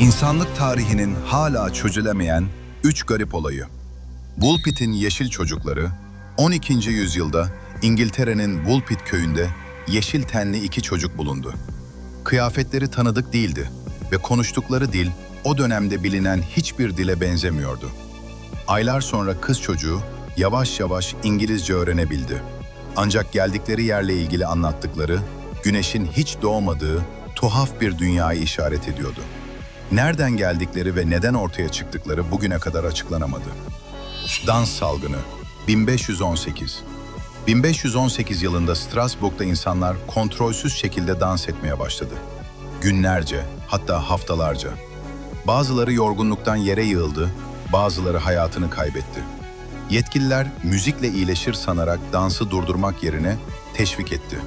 İnsanlık tarihinin hala çözülemeyen üç garip olayı. Woolpit'in yeşil çocukları, 12. yüzyılda İngiltere'nin Woolpit köyünde yeşil tenli iki çocuk bulundu. Kıyafetleri tanıdık değildi ve konuştukları dil o dönemde bilinen hiçbir dile benzemiyordu. Aylar sonra kız çocuğu yavaş yavaş İngilizce öğrenebildi. Ancak geldikleri yerle ilgili anlattıkları, güneşin hiç doğmadığı tuhaf bir dünyayı işaret ediyordu. Nereden geldikleri ve neden ortaya çıktıkları bugüne kadar açıklanamadı. Dans salgını 1518 1518 yılında Strasbourg'da insanlar kontrolsüz şekilde dans etmeye başladı. Günlerce, hatta haftalarca. Bazıları yorgunluktan yere yığıldı, bazıları hayatını kaybetti. Yetkililer müzikle iyileşir sanarak dansı durdurmak yerine teşvik etti.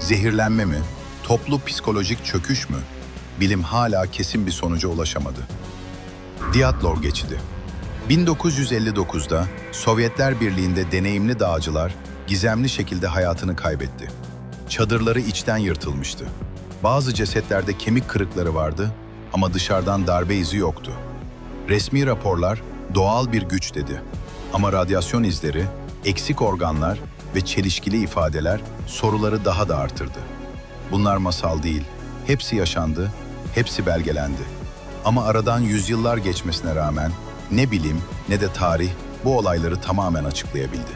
Zehirlenme mi, toplu psikolojik çöküş mü? Bilim hala kesin bir sonuca ulaşamadı. Diatlov geçidi. 1959'da Sovyetler Birliği'nde deneyimli dağcılar gizemli şekilde hayatını kaybetti. Çadırları içten yırtılmıştı. Bazı cesetlerde kemik kırıkları vardı ama dışarıdan darbe izi yoktu. Resmi raporlar doğal bir güç dedi. Ama radyasyon izleri, eksik organlar ve çelişkili ifadeler soruları daha da artırdı. Bunlar masal değil, hepsi yaşandı, hepsi belgelendi. Ama aradan yüzyıllar geçmesine rağmen ne bilim ne de tarih bu olayları tamamen açıklayabildi.